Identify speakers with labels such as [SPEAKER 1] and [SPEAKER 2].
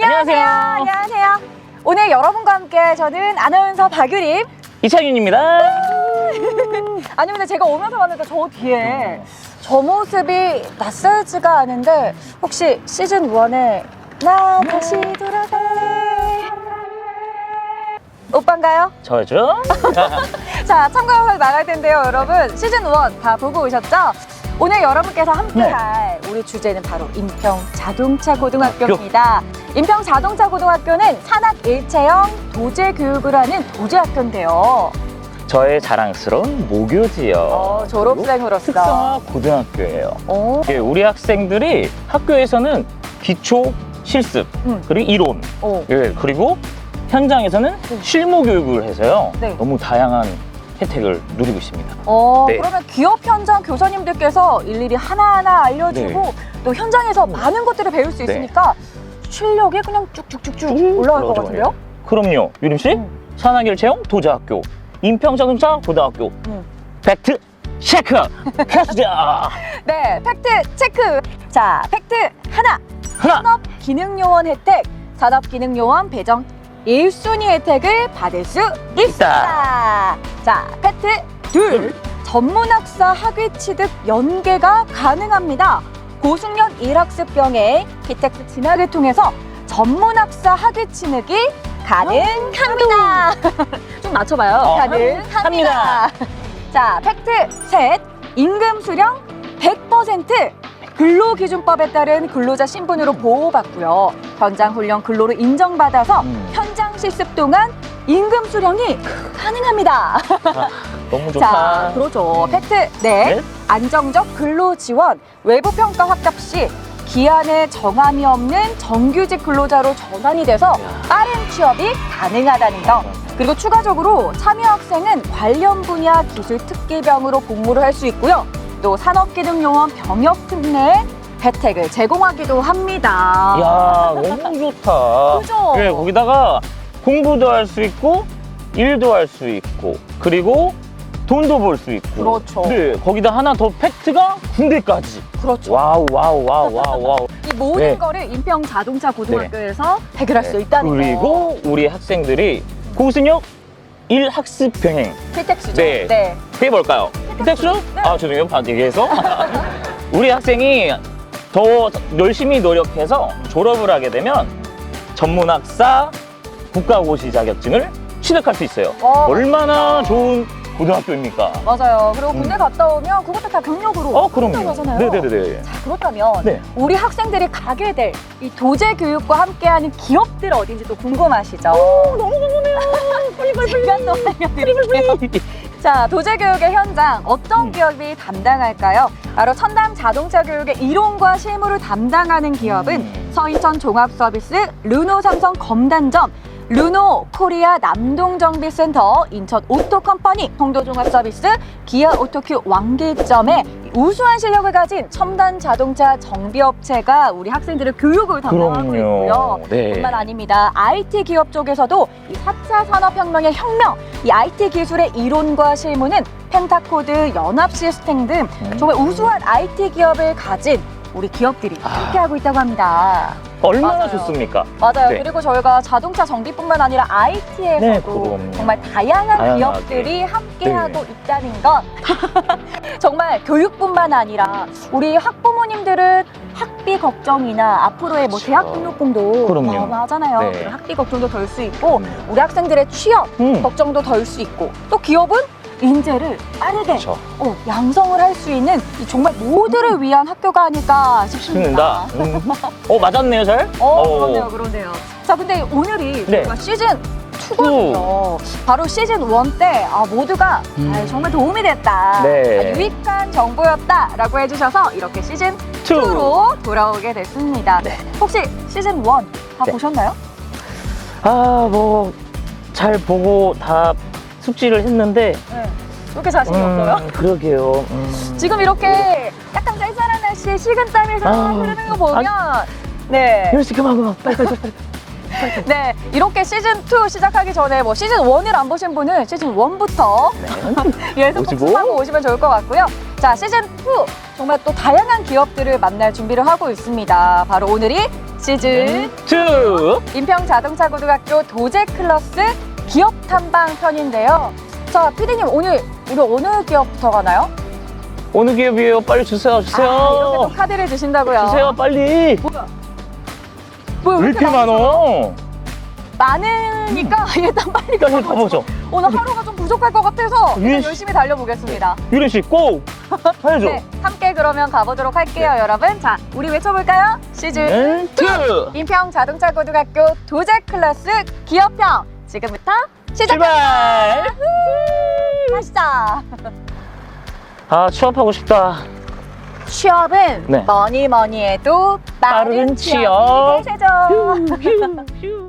[SPEAKER 1] 안녕하세요.
[SPEAKER 2] 안녕하세요. 오늘 여러분과 함께 저는 아나운서 박유림.
[SPEAKER 1] 이창윤입니다.
[SPEAKER 2] 아니 근데 제가 오면서 봤는데 저 뒤에 저 모습이 낯설지가 않은데 혹시 시즌 1에 나 다시 돌아갈래 오빠인가요?
[SPEAKER 1] 저죠?
[SPEAKER 2] 자 참가 영상 나갈 텐데요 여러분 시즌 1 다 보고 오셨죠? 오늘 여러분께서 함께할 우리 주제는 바로 인평 자동차 고등학교입니다. 인평 자동차 고등학교는 산학 일체형 도제 교육을 하는 도제학교인데요.
[SPEAKER 1] 저의 자랑스러운 모교지요.
[SPEAKER 2] 어, 졸업생으로서.
[SPEAKER 1] 특성화 고등학교예요.
[SPEAKER 2] 오,
[SPEAKER 1] 예, 우리 학생들이 학교에서는 기초 실습
[SPEAKER 2] 음.
[SPEAKER 1] 그리고 이론
[SPEAKER 2] 오.
[SPEAKER 1] 예, 그리고 현장에서는
[SPEAKER 2] 네.
[SPEAKER 1] 실무 교육을 해서요.
[SPEAKER 2] 네.
[SPEAKER 1] 너무 다양한 혜택을 누리고 있습니다.
[SPEAKER 2] 어,
[SPEAKER 1] 네.
[SPEAKER 2] 그러면 기업 현장 교사님들께서 일일이 하나하나 알려주고
[SPEAKER 1] 네.
[SPEAKER 2] 또 현장에서 많은 것들을 배울 수
[SPEAKER 1] 네.
[SPEAKER 2] 있으니까 실력이 그냥 쭉쭉쭉쭉
[SPEAKER 1] 쭉
[SPEAKER 2] 올라갈 것
[SPEAKER 1] 올라가죠.
[SPEAKER 2] 같은데요?
[SPEAKER 1] 그럼요, 유림 씨.
[SPEAKER 2] 음.
[SPEAKER 1] 산학일체형 도자학교, 인평자동차 고등학교,
[SPEAKER 2] 음.
[SPEAKER 1] 팩트 체크 캐스자
[SPEAKER 2] 네, 팩트 체크. 자, 팩트 하나.
[SPEAKER 1] 하나.
[SPEAKER 2] 산업 기능 요원 혜택, 산업 기능 요원 배정 1순위 혜택을 받을 수 있다. 자, 팩트 둘. 전문학사 학위 취득 연계가 가능합니다. 고숙련 1학습 병의 피텍스 진학을 통해서 전문학사 학위 취득이 가능합니다. 좀 맞춰봐요.
[SPEAKER 1] 어,
[SPEAKER 2] 가능합니다.
[SPEAKER 1] 합니다.
[SPEAKER 2] 자, 팩트 셋. 임금 수령 100% 근로기준법에 따른 근로자 신분으로 보호받고요. 현장 훈련 근로로 인정받아서
[SPEAKER 1] 음.
[SPEAKER 2] 실습 동안 임금 수령이 가능합니다.
[SPEAKER 1] 너무 좋다.
[SPEAKER 2] 자.
[SPEAKER 1] 음.
[SPEAKER 2] 팩트 네.
[SPEAKER 1] 네.
[SPEAKER 2] 안정적 근로 지원, 외부 평가 합격 시 기한에 정함이 없는 정규직 근로자로 전환이 돼서
[SPEAKER 1] 야.
[SPEAKER 2] 빠른 취업이 가능하다는 점. 그리고 추가적으로 참여 학생은 관련 분야 기술 특기병으로 복무를 할 수 있고요. 또 산업기능요원 병역 특례 혜택을 제공하기도 합니다.
[SPEAKER 1] 야 너무 좋다.
[SPEAKER 2] 그죠?
[SPEAKER 1] 예, 거기다가 공부도 할 수 있고 일도 할 수 있고 그리고 돈도 벌 수 있고.
[SPEAKER 2] 그렇죠.
[SPEAKER 1] 네, 거기다 하나 더 팩트가 군대까지.
[SPEAKER 2] 그렇죠.
[SPEAKER 1] 와우 와우 와우 와우 와우.
[SPEAKER 2] 이 모든
[SPEAKER 1] 네.
[SPEAKER 2] 거를 인평 자동차 고등학교에서 해결할 수 있다는 거.
[SPEAKER 1] 그리고 우리 학생들이 고승역 1학습 병행
[SPEAKER 2] 필텍스죠.
[SPEAKER 1] 네.
[SPEAKER 2] 네.
[SPEAKER 1] 그게 뭘까요? 텍스?
[SPEAKER 2] 네.
[SPEAKER 1] 아 죄송해요 반 얘기해서 우리 학생이 더 열심히 노력해서 졸업을 하게 되면 전문학사 국가고시 자격증을 취득할 수 있어요.
[SPEAKER 2] 어,
[SPEAKER 1] 얼마나 좋은 고등학교입니까?
[SPEAKER 2] 맞아요. 그리고 군대
[SPEAKER 1] 음.
[SPEAKER 2] 갔다 오면 그것도 다 경력으로
[SPEAKER 1] 어 그럼요. 네네네.
[SPEAKER 2] 자, 그렇다면
[SPEAKER 1] 네.
[SPEAKER 2] 우리 학생들이 가게 될 이 도제 교육과 함께하는 기업들 어딘지 또 궁금하시죠?
[SPEAKER 1] 너무 궁금해요.
[SPEAKER 2] 제가 또 알려드릴게요. 자, 도제 교육의 현장 어떤
[SPEAKER 1] 음.
[SPEAKER 2] 기업이 담당할까요? 바로 천담 자동차 교육의 이론과 실무를 담당하는 기업은
[SPEAKER 1] 음.
[SPEAKER 2] 서인천 종합서비스, 르노 삼성 검단점, 르노 코리아 남동정비센터, 인천 오토컴퍼니, 송도종합서비스, 기아 오토큐 왕길점에 우수한 실력을 가진 첨단 자동차 정비업체가 우리 학생들의 교육을 담당하고 있고요.
[SPEAKER 1] 네.
[SPEAKER 2] 뿐만 아닙니다. IT 기업 쪽에서도 이 4차 산업혁명의 혁명, 이 IT 기술의 이론과 실무는 펜타코드, 연합 시스템 등
[SPEAKER 1] 음.
[SPEAKER 2] 정말 우수한 IT 기업을 가진 우리 기업들이
[SPEAKER 1] 아.
[SPEAKER 2] 함께하고 있다고 합니다.
[SPEAKER 1] 얼마나
[SPEAKER 2] 맞아요.
[SPEAKER 1] 좋습니까?
[SPEAKER 2] 맞아요.
[SPEAKER 1] 네.
[SPEAKER 2] 그리고 저희가 자동차 정비뿐만 아니라 IT에서도
[SPEAKER 1] 네, 그럼요.
[SPEAKER 2] 정말 다양한
[SPEAKER 1] 다양하게.
[SPEAKER 2] 기업들이 함께하고
[SPEAKER 1] 네.
[SPEAKER 2] 있다는 것. 정말 교육뿐만 아니라 우리 학부모님들은 학비 걱정이나 앞으로의 뭐
[SPEAKER 1] 그렇죠.
[SPEAKER 2] 대학 등록금도
[SPEAKER 1] 그럼요.
[SPEAKER 2] 어마어마하잖아요.
[SPEAKER 1] 네.
[SPEAKER 2] 그런 학비 걱정도 덜 수 있고
[SPEAKER 1] 음.
[SPEAKER 2] 우리 학생들의 취업
[SPEAKER 1] 음.
[SPEAKER 2] 걱정도 덜 수 있고 또 기업은 인재를 빠르게
[SPEAKER 1] 그렇죠.
[SPEAKER 2] 어, 양성을 할 수 있는 이 정말 모두를 위한 학교가 아닐까
[SPEAKER 1] 싶습니다. 음. 어 맞았네요 잘.
[SPEAKER 2] 어, 그러네요, 그러네요. 자, 근데 오늘이
[SPEAKER 1] 네.
[SPEAKER 2] 저희가 시즌 2거든요. 바로 시즌 1 때 아, 모두가
[SPEAKER 1] 음.
[SPEAKER 2] 아, 정말 도움이 됐다.
[SPEAKER 1] 네.
[SPEAKER 2] 아, 유익한 정보였다라고 해주셔서 이렇게 시즌
[SPEAKER 1] 투.
[SPEAKER 2] 2로 돌아오게 됐습니다.
[SPEAKER 1] 네.
[SPEAKER 2] 혹시 시즌 1 다
[SPEAKER 1] 네.
[SPEAKER 2] 보셨나요?
[SPEAKER 1] 아뭐 잘 보고 다 숙지를 했는데
[SPEAKER 2] 네. 이렇게 자신이
[SPEAKER 1] 음,
[SPEAKER 2] 없어요?
[SPEAKER 1] 그러게요. 음.
[SPEAKER 2] 지금 이렇게 약간 쌀쌀한 날씨에 식은땀이 싹
[SPEAKER 1] 아,
[SPEAKER 2] 흐르는 거 보면 네.
[SPEAKER 1] 열시 그만 그만 빨리 빨리 빨리.
[SPEAKER 2] 네, 이렇게 시즌 2 시작하기 전에 뭐 시즌 1을 안 보신 분은 시즌 1부터
[SPEAKER 1] 네.
[SPEAKER 2] 예습
[SPEAKER 1] 보시고.
[SPEAKER 2] 복습하고 오시면 좋을 것 같고요. 자, 시즌 2 정말 또 다양한 기업들을 만날 준비를 하고 있습니다. 바로 오늘이 시즌
[SPEAKER 1] 투.
[SPEAKER 2] 인평자동차고등학교 도제 클러스 기업 탐방 편인데요. 자, 피디님 오늘 우리 어느 기업부터 가나요?
[SPEAKER 1] 어느 기업이에요? 빨리 주세요, 주세요.
[SPEAKER 2] 아, 이렇게 또 카드를 주신다고요.
[SPEAKER 1] 주세요, 빨리.
[SPEAKER 2] 뭐야? 뭐야,
[SPEAKER 1] 왜 이렇게 많어?
[SPEAKER 2] 많으니까 일단 빨리
[SPEAKER 1] 일단 한번 가보죠.
[SPEAKER 2] 오늘 하루가 좀 부족할 것 같아서
[SPEAKER 1] 예.
[SPEAKER 2] 일단 열심히 달려보겠습니다.
[SPEAKER 1] 유린 씨, 고! 해야죠.
[SPEAKER 2] 네, 함께 그러면 가보도록 할게요, 여러분. 자, 우리 외쳐볼까요? 시즌
[SPEAKER 1] 네, 투!
[SPEAKER 2] 인평 자동차 고등학교 도제 클래스 기업평 지금부터 시작.
[SPEAKER 1] 출발!
[SPEAKER 2] 하시죠.
[SPEAKER 1] 아, 취업하고 싶다.
[SPEAKER 2] 취업은
[SPEAKER 1] 네.
[SPEAKER 2] 뭐니 뭐니 해도 빠른
[SPEAKER 1] 빠른
[SPEAKER 2] 취업이
[SPEAKER 1] 취업.
[SPEAKER 2] 대세죠.
[SPEAKER 1] 휴, 휴, 휴.